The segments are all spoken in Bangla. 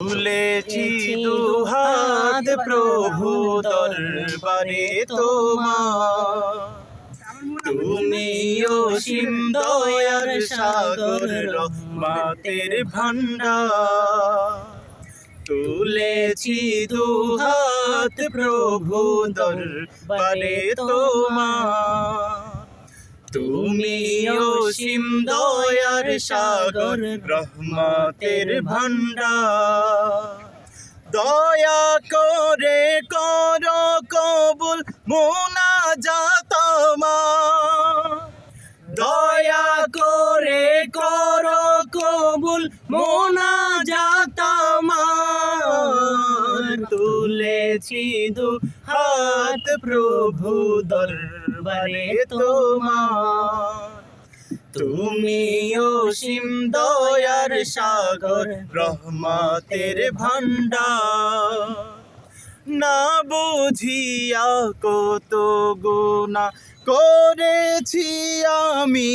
তুলেছি দুহাত প্রভু দরবারে তোমার। তুমি অসীম দয়ার সাগর রহমাতের ভান্ডার তুলেছি দুহাত প্রভু দরবারে তোমার। তুমি অসীম দয়ার সাগর, রহমতের ভান্ডার দয়া করে কর কবুল মোনা যাতমা দয়া করে কর কবুল মোনা যাতমার তুলেছি দু হাত প্রভু দরবারে তোমার। তুমি অসীম দয়ার সাগর, রহমতের ভান্ডার না বুঝিয়া কত গুণা করেছি আমি।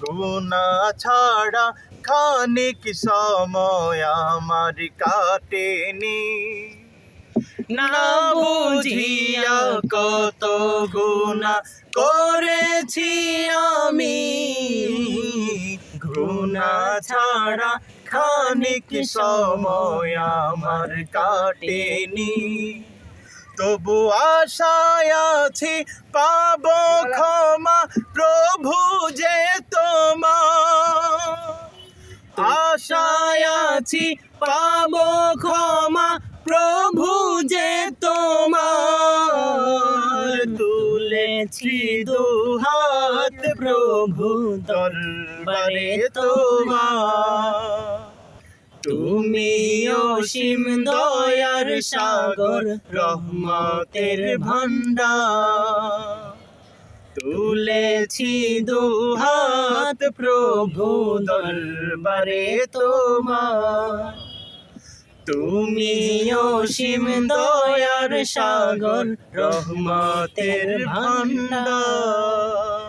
গুণা ছাড়া খানিক সময় আমার কাটেনি। না বুঝিয়া কত গুণা করেছি আমি। গুণা ছাড়া খানিক সময় আমার কাটেনি। তবু আশায় আছি পাব ক্ষমা, প্রভু যে তোমার। আশায় আছি পাব ক্ষমা, প্রভু যে দুহাত প্রভু দরবারে তোমার। তুমি অসীম দয়ার সাগর রহমতের ভান্ডার তুলেছি দুহাত প্রভু দরবারে তোমার। তুমি অসীম দয়ার সাগর রহমতের ভান্ডার